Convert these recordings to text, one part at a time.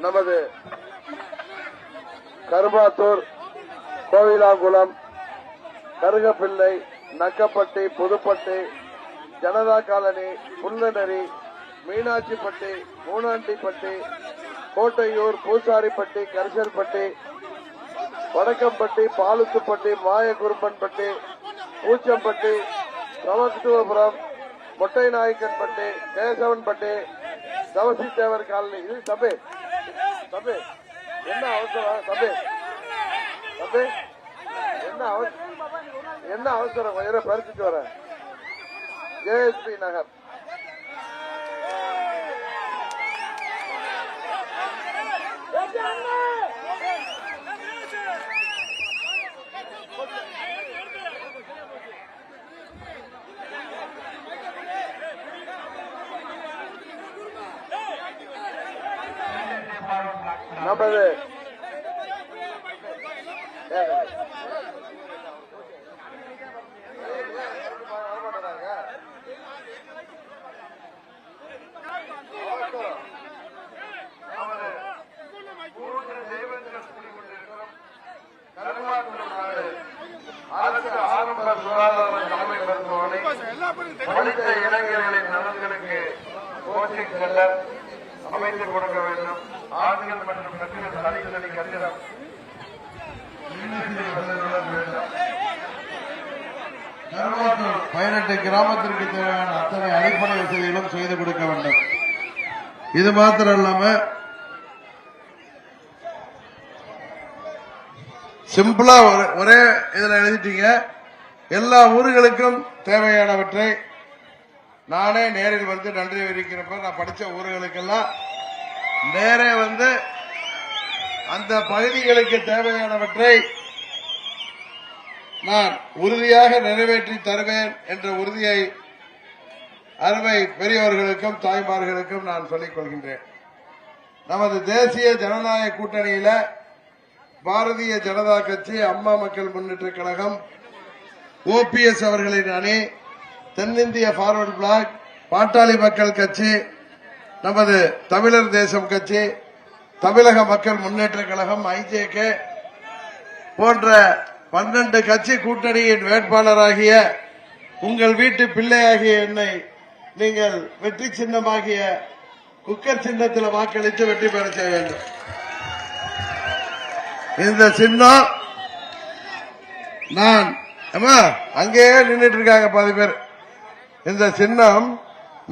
நமது கருமாத்தூர் கோவிலாங்குளம் கருகப்பிள்ளை நக்கப்பட்டி புதுப்பட்டி ஜனதா காலனி புல்லநரி மீனாட்சிப்பட்டி மூணாண்டிப்பட்டி கோட்டையூர் பூசாரிப்பட்டி கரிசல்பட்டி வடக்கம்பட்டி பாலுத்துப்பட்டி மாயகுருப்பன்பட்டி பூச்சம்பட்டி சமத்துவபுரம் மொட்டை நாயக்கன்பட்டி கேசவன்பட்டி தவசி தேவர் காலனி. இது தம்பி தம்பி என்ன அவசரம்? தம்பி தம்பி என்ன அவசரம் என்ன அவசரம்? கொஞ்ச நேரம் பறிச்சுட்டு வரேன். ஜேஎஸ்பி நகர். நமது அமைத்து வேண்டும். ஆண்கள் மற்றும் பெண்கள் தனித்தனி கட்டிடம் பதினெட்டு கிராமத்திற்கு தேவையான அத்தனை அடிப்படை வசதிகளும் செய்து கொடுக்க வேண்டும். இது மாத்திரம் இல்லாம சிம்பிளா ஒரே- இதுல எழுதிட்டீங்க. எல்லா ஊர்களுக்கும் தேவையானவற்றை நானே நேரில் வந்து நன்றி தெரிவிக்கிறப்ப நான் படிச்ச ஊர்களுக்கெல்லாம் நேரே வந்து அந்த பகுதிகளுக்கு தேவையானவற்றை நான் உறுதியாக நிறைவேற்றி தருவேன் என்ற உறுதியை அருமை பெரியவர்களுக்கும் தாய்மார்களுக்கும் நான் சொல்லிக் கொள்கின்றேன். நமது தேசிய ஜனநாயக கூட்டணியில பாரதிய ஜனதா கட்சி அம்மா மக்கள் முன்னேற்ற கழகம் ஓபிஎஸ் அவர்களின் அணி தென்னிந்திய ஃபார்வர்ட் பிளாக் பாட்டாளி மக்கள் கட்சி நமது தமிழர் தேசம் கட்சி தமிழக மக்கள் முன்னேற்ற கழகம் ஐஜேகே போன்ற பன்னெண்டு கட்சி கூட்டணியின் வேட்பாளராகிய உங்கள் வீட்டு பிள்ளையாகிய என்னை நீங்கள் வெற்றி சின்னமாகிய குக்கர் சின்னத்தில் வாக்களித்து வெற்றி பெற செய்ய வேண்டும். இந்த சின்னம் நான் அம்மா அங்கேயே நின்றுட்டு இருக்காங்க பாதி பேர். இந்த சின்னம்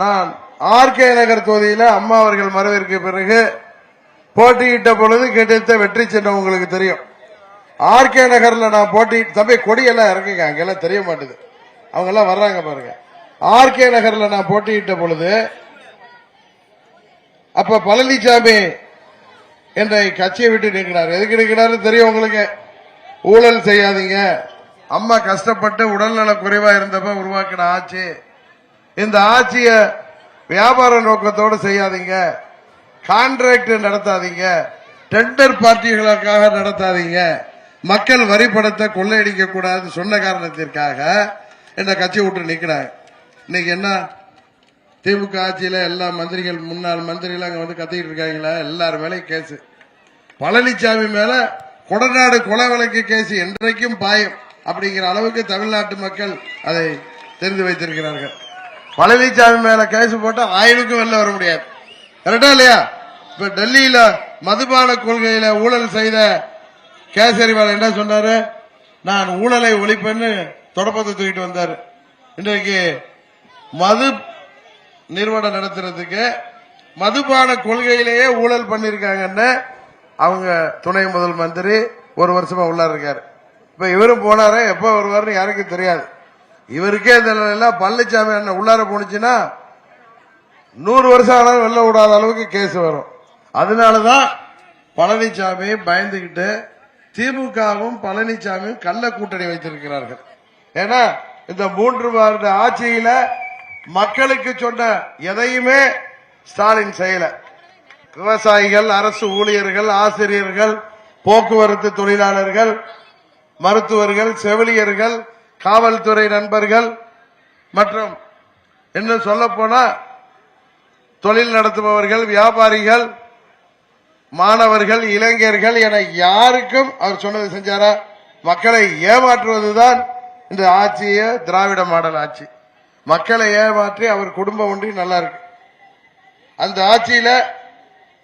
நான் ஆர்கே நகர் தொகுதியில அம்மா அவர்கள் மறைவிற்கு பிறகு போட்டியிட்ட பொழுது கிடைத்த வெற்றி சின்னம் உங்களுக்கு தெரியும். ஆர்கே நகர்ல நான் போட்டி தம்பி கொடியெல்லாம் இறங்குங்க அங்கெல்லாம் தெரிய மாட்டேது. அவங்க எல்லாம் வர்றாங்க பாருங்க. ஆர்கே நகர்ல நான் போட்டியிட்ட பொழுது அப்ப பழனிசாமி என்ற கட்சியை விட்டு நிற்கிறார் எதுக்கு நிற்கிறாரு தெரியும் உங்களுக்கு. ஊழல் செய்யாதீங்க. அம்மா கஷ்டப்பட்டு உடல்நல குறைவா இருந்தப்ப உருவாக்கின ஆட்சி. இந்த ஆட்சியை வியாபார நோக்கத்தோடு செய்யாதீங்க. கான்ட்ராக்ட் நடத்தாதீங்க. டெண்டர் பார்ட்டிகளுக்காக நடத்தாதீங்க. மக்கள் வரிபடத்தை கொள்ளையடிக்க கூடாது சொன்ன காரணத்திற்காக என்ன கட்சி விட்டு நிக்கிறாங்க. இன்னைக்கு என்ன? திமுக ஆட்சியில எல்லா மந்திரிகள் முன்னாள் மந்திரிகள் அங்க வந்து கத்திக்கிட்டு இருக்காங்களா? எல்லார் மேலேயும் கேஸ். பழனிசாமி மேல கொடநாடு கொலை வழக்கு கேஸ் என்றைக்கும் பாயம். அப்படிங்கிற அளவுக்கு தமிழ்நாட்டு மக்கள் அதை தெரிந்து வைத்திருக்கிறார்கள். பழனிசாமி மேல கேஸ் போட்டா ஆயினுக்கும் வெளில வர முடியாது. கரெக்டா இல்லையா? இப்ப டெல்லியில மதுபான கொள்கையில ஊழல் செய்த கேசரிவால் என்ன சொன்னாரு? நான் ஊழலை ஒழிப்பேன்னு தொடப்பத்தை தூக்கிட்டு வந்தாரு. இன்றைக்கு மது நிறுவனம் நடத்துறதுக்கு மதுபான கொள்கையிலேயே ஊழல் பண்ணிருக்காங்கன்னு அவங்க துணை முதல் மந்திரி ஒரு வருஷமா உள்ளார் இருக்காரு. இப்ப இவரும் போனாரு? எப்ப வருவாருன்னு யாருக்கும் தெரியாது. இவருக்கே இந்த நிலையில பழனிசாமி அண்ணன் உள்ளார போனுச்சுன்னா நூறு வருஷம் ஆனாலும் வெளில விடாத அளவுக்கு கேஸ் வரும். அதனாலதான் பழனிசாமி பயந்துகிட்டு திமுகவும் பழனிசாமியும் கள்ள கூட்டணி வைத்திருக்கிறார்கள். ஏன்னா இந்த மூன்று வருட ஆட்சியில மக்களுக்கு சொன்ன எதையுமே ஸ்டாலின் செய்யல. விவசாயிகள் அரசு ஊழியர்கள் ஆசிரியர்கள் போக்குவரத்து தொழிலாளர்கள் மருத்துவர்கள் செவிலியர்கள் காவல்துறை நண்பர்கள் மற்றும் இன்னும் சொல்ல போனா தொழில் நடத்துபவர்கள் வியாபாரிகள் மாணவர்கள் இளைஞர்கள் என யாருக்கும் அவர் சொன்னது செஞ்சாரா? மக்களை ஏமாற்றுவதுதான் இந்த ஆட்சிய திராவிட மாடல் ஆட்சி. மக்களை ஏமாற்றி அவர் குடும்பம் ஒன்றி நல்லா இருக்கு. அந்த ஆட்சியில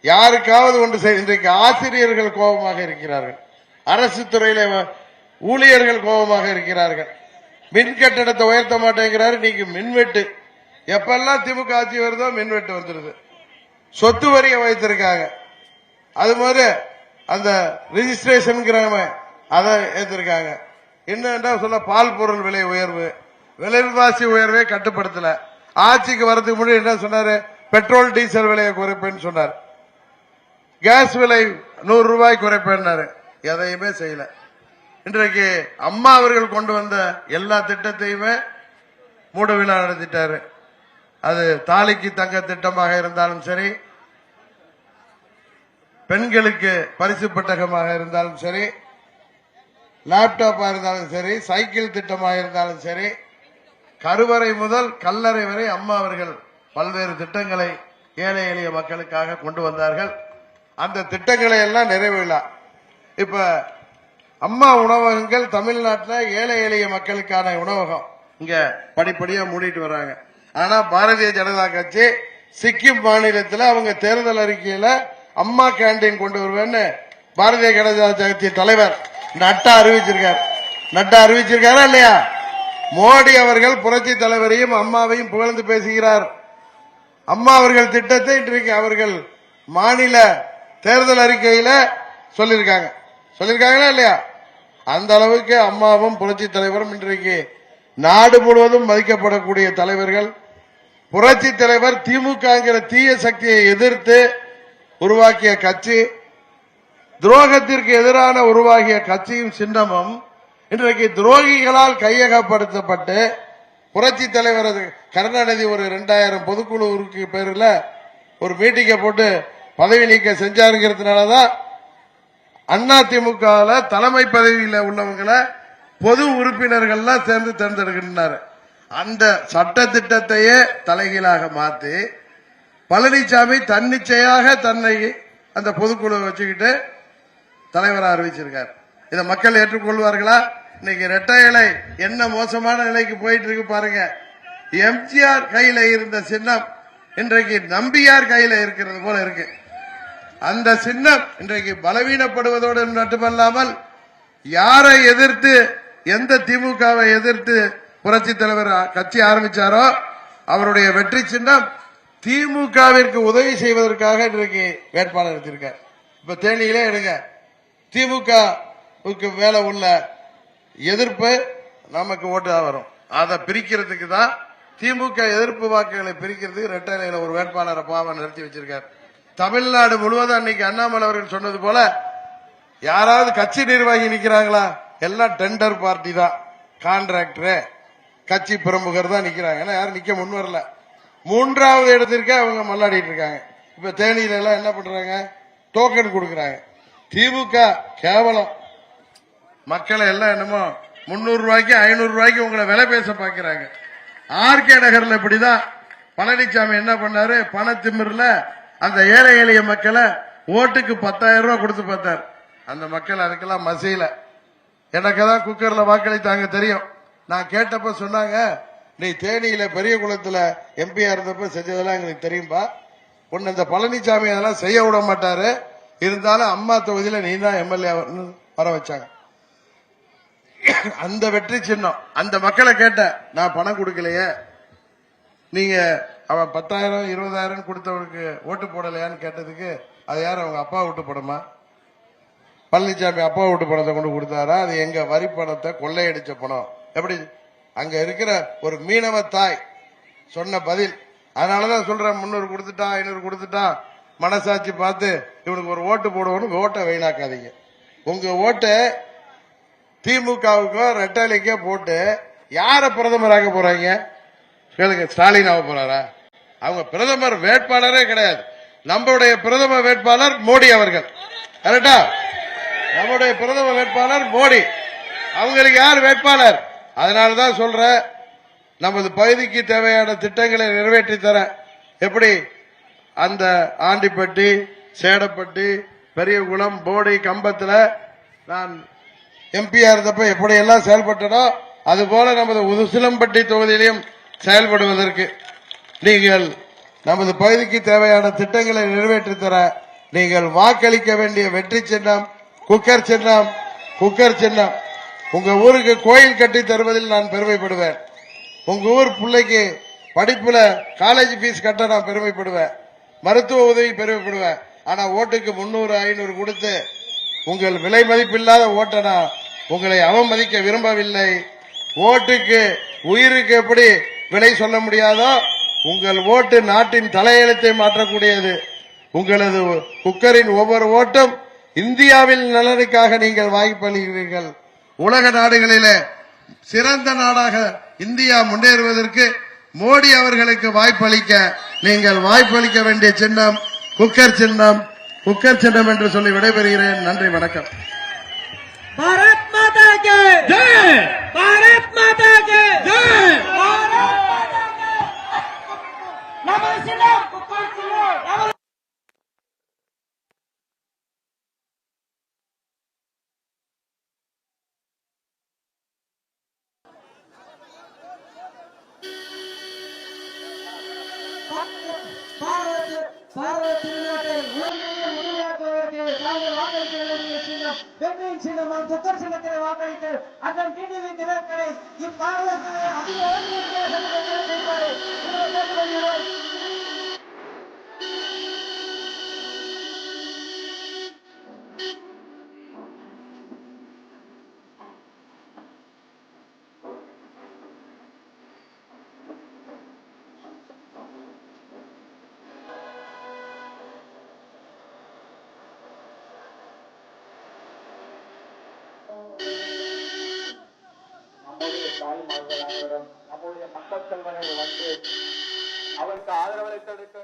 யாருக்காவது ஒன்று செய்ய இன்றைக்கு ஆசிரியர்கள் கோபமாக இருக்கிறார்கள். அரசு துறையில வ- ஊழியர்கள் கோபமாக இருக்கிறார்கள். மின் கட்டணத்தை உயர்த்த மாட்டேங்கிறாரு. நீங்க மின்வெட்டு. எப்பெல்லாம் திமுக ஆட்சி வருதோ மின்வெட்டு வந்துருது. சொத்து வரியை வைத்திருக்காங்க. அது மாதிரி அந்த ரிஜிஸ்ட்ரேஷன் அதை ஏத்திருக்காங்க. என்னன்னா சொல்ல பால் பொருள் விலை உயர்வு. விலைவாசி உயர்வே கட்டுப்படுத்தல. ஆட்சிக்கு வரதுக்கு முன்னாடி என்ன சொன்னாரு? பெட்ரோல் டீசல் விலையை குறைப்பேன்னு சொன்னார். கேஸ் விலை நூறு ரூபாய் குறைப்பேன்னாரு. எதையுமே செய்யல. இன்றைக்கு அம்மா அவர்கள் கொண்டு வந்த எல்லா திட்டத்தையுமே மூட விழா நடத்திட்டாரு. அது தாலிக்கு தங்க திட்டமாக இருந்தாலும் சரி பெண்களுக்கு பரிசு பட்டகமாக இருந்தாலும் சரி லேப்டாப்பா இருந்தாலும் சரி சைக்கிள் திட்டமாக இருந்தாலும் சரி கருவறை முதல் கல்லறை வரை அம்மா அவர்கள் பல்வேறு திட்டங்களை ஏழை எளிய மக்களுக்காக கொண்டு வந்தார்கள். அந்த திட்டங்களை எல்லாம் நிறைவேறலாம் இப்ப அம்மா உணவகங்கள் தமிழ்நாட்டில் ஏழை எளிய மக்களுக்கான உணவகம். இங்க படிப்படியா மூடிட்டு வராங்க. ஆனா பாரதிய ஜனதா கட்சி சிக்கிம் மாநிலத்தில் அவங்க தேர்தல் அறிக்கையில அம்மா கேண்டீன் கொண்டு வருவேன்னு பாரதிய ஜனதா கட்சி தலைவர் நட்டா அறிவிச்சிருக்கார். நட்டா அறிவிச்சிருக்காரா இல்லையா? மோடி அவர்கள் புரட்சி தலைவரையும் அம்மாவையும் புகழ்ந்து பேசுகிறார். அம்மா அவர்கள் திட்டத்தை இன்றைக்கு அவர்கள் மாநில தேர்தல் அறிக்கையில சொல்லியிருக்காங்க. சொல்லியிருக்காங்களா இல்லையா? அந்த அளவுக்கு அம்மாவும் புரட்சி தலைவரும் இன்றைக்கு நாடு முழுவதும் மதிக்கப்படக்கூடிய தலைவர்கள். புரட்சி தலைவர் திமுகங்கிற தீய சக்தியை எதிர்த்து உருவாக்கிய கட்சி. துரோகத்திற்கு எதிரான உருவாகிய கட்சியும் சின்னமும் இன்றைக்கு துரோகிகளால் கையகப்படுத்தப்பட்டு புரட்சி தலைவர் கருணாநிதி ஒரு ரெண்டாயிரம் பொதுக்குழுவிற்கு பேரில் ஒரு மீட்டிங்கை போட்டு பதவி நீக்கம் செஞ்சாருங்கிறதுனால தான் திமுக தலைமை பதவியில் உள்ளவங்களை பொது உறுப்பினர்கள்லாம் சேர்ந்து தேர்ந்தெடுக்கின்றனர் அந்த சட்ட திட்டத்தையே தலைகீழாக மாத்தி பழனிசாமி தன்னிச்சையாக தன்னை அந்த பொதுக்குழு வச்சுக்கிட்டு தலைவராக அறிவிச்சிருக்கார். இதை மக்கள் ஏற்றுக்கொள்வார்களா? இன்னைக்கு ரெட்டை இலை என்ன மோசமான நிலைக்கு போயிட்டு இருக்கு பாருங்க. எம்ஜிஆர் கையில இருந்த சின்னம் இன்றைக்கு நம்பியார் கையில இருக்கிறது போல இருக்கு. அந்த சின்னம் இன்றைக்கு பலவீனப்படுவதோடு மட்டுமல்லாமல் யாரை எதிர்த்து எந்த திமுகவை எதிர்த்து புரட்சி தலைவர் கட்சி ஆரம்பிச்சாரோ அவருடைய வெற்றி சின்னம் திமுகவிற்கு உதவி செய்வதற்காக இன்றைக்கு வேட்பாளர் எடுத்திருக்கார். இப்ப தேனியிலே எடுங்க. திமுகவுக்கு மேல உள்ள எதிர்ப்பு நமக்கு ஓட்டு தான் வரும். அதை பிரிக்கிறதுக்கு தான் திமுக எதிர்ப்பு வாக்குகளை பிரிக்கிறதுக்கு ரெட்டை ஒரு வேட்பாளரை பாவம் நிறுத்தி வச்சிருக்காரு. தமிழ்நாடு முழுவதும் அன்னைக்கு அண்ணாமலை அவர்கள் சொன்னது போல யாராவது கட்சி நிர்வாகி நிக்கிறாங்களா? எல்லாம் டெண்டர் பார்ட்டி தான். கான்ட்ராக்டரு. கட்சி பிரமுகர் தான் நிக்கிறாங்க. ஏன்னா யாரும் நிக்க முன் வரல. மூன்றாவது இடத்திற்கே அவங்க மல்லாடிட்டு இருக்காங்க. இப்ப தேனியில எல்லாம் என்ன பண்றாங்க? டோக்கன் கொடுக்கறாங்க. திமுக கேவலம். மக்களை எல்லாம் என்னமோ முன்னூறு ரூபாய்க்கு ஐநூறு ரூபாய்க்கு உங்களை விலை பேச பாக்குறாங்க. ஆர்கே நகர்ல இப்படிதான் பழனிசாமி என்ன பண்ணாரு? பணத்திமிரில் அந்த ஏழை எளிய மக்களை ஓட்டுக்கு பத்தாயிரம் ரூபாய் கொடுத்து பார்த்தார். அந்த மக்கள் அதுக்கெல்லாம் மசையில எனக்கு தான் குக்கர்ல வாக்களித்தாங்க தெரியும். நான் கேட்டப்ப சொன்னாங்க நீ தேனியில பெரிய குளத்துல எம்பியா இருந்தப்ப செஞ்சதெல்லாம் எங்களுக்கு தெரியும்பா. உன்னை இந்த பழனிசாமி அதெல்லாம் செய்ய விட மாட்டாரு. இருந்தாலும் அம்மா தொகுதியில நீ தான் எம்எல்ஏ வர வச்சாங்க. அந்த வெற்றி சின்னம். அந்த மக்களை கேட்ட நான் பணம் கொடுக்கலையே. நீங்க அவன் பத்தாயிரம் இருபதாயிரம் கொடுத்தவனுக்கு ஓட்டு போடலையான்னு கேட்டதுக்கு அது யார் அவங்க அப்பா விட்டு படமா பழனிசாமி அப்பா விட்டு பணத்தை கொண்டு கொடுத்தாரா? அது எங்க வரி பணத்தை கொள்ளையடிச்ச பணம். எப்படி? அங்க இருக்கிற ஒரு மீனவ தாய் சொன்ன பதில். அதனாலதான் சொல்றேன் முன்னூறு கொடுத்துட்டான் ஐநூறு கொடுத்துட்டான் மனசாட்சி பார்த்து இவனுக்கு ஒரு ஓட்டு போடுவோன்னு ஓட்டை வீணாக்காதீங்க. உங்க ஓட்டை திமுகவுக்கோ ரெட்டாலிக்கோ போட்டு யார பிரதமராக போறாங்க? கேளுங்க ஸ்டாலின் ஆக போறாரா? அவங்க பிரதமர் வேட்பாளரே கிடையாது. நம்மளுடைய பிரதம வேட்பாளர் மோடி அவர்கள். கரெக்டா? நம்முடைய பிரதம வேட்பாளர் மோடி. அவங்களுக்கு யார் வேட்பாளர்? அதனாலதான் சொல்ற நமது பகுதிக்கு தேவையான திட்டங்களை நிறைவேற்றி தர எப்படி? அந்த ஆண்டிப்பட்டி சேடப்பட்டி பெரியகுளம் போடி கம்பத்துல நான் எம்பியா இருந்தப்ப எப்படியெல்லாம் செயல்பட்டனோ அதுபோல நமது உசிலம்பட்டி தொகுதியிலையும் செயல்படுவதற்கு நீங்கள் நமது பகுதிக்கு தேவையான திட்டங்களை நிறைவேற்றித் தர நீங்கள் வாக்களிக்க வேண்டிய வெற்றி சின்னம் குக்கர் சின்னம் குக்கர் சின்னம். உங்க ஊருக்கு கோயில் கட்டி தருவதில் நான் பெருமைப்படுவேன். உங்க ஊர் பிள்ளைக்கு படிப்புல காலேஜ் ஃபீஸ் கட்ட நான் பெருமைப்படுவேன். மருத்துவ உதவி பெருமைப்படுவேன். ஆனா ஓட்டுக்கு முன்னூறு ஐநூறு கொடுத்து உங்கள் விலை மதிப்பில்லாத ஓட்டை நான் உங்களை அவமதிக்க விரும்பவில்லை. ஓட்டுக்கு உயிருக்கு எப்படி விலை சொல்ல முடியாதோ உங்கள் ஓட்டு நாட்டின் தலையெழுத்தை மாற்றக்கூடியது. உங்களது குக்கரின் ஒவ்வொரு ஓட்டும் இந்தியாவில் நலனுக்காக நீங்கள் வாய்ப்பளிக்கிறீர்கள். உலக நாடுகளிலே சிறந்த நாடாக இந்தியா முன்னேறுவதற்கு மோடி அவர்களுக்கு வாய்ப்பளிக்க நீங்கள் வாய்ப்பளிக்க வேண்டிய சின்னம் குக்கர் சின்னம் குக்கர் சின்னம் என்று சொல்லி விடைபெறுகிறேன். நன்றி வணக்கம். பாரத் மாதா ஜெய்! பாரத் மாதா கே! ஜெய்! வாக்களிக்க வேண்டிய சின்னம் வெற்றியின் சின்னமும் குக்கர் சின்னத்தினை வாக்களித்து அதன் டிடிவி தினக்கரை இப்பாரதத்திலே அதிக ஓட்டு நம்முடைய தாய்மார்கள் அனைவரும் நம்முடைய மக்கள் செல்வனை வந்து அவருக்கு ஆதரவளித்ததற்கு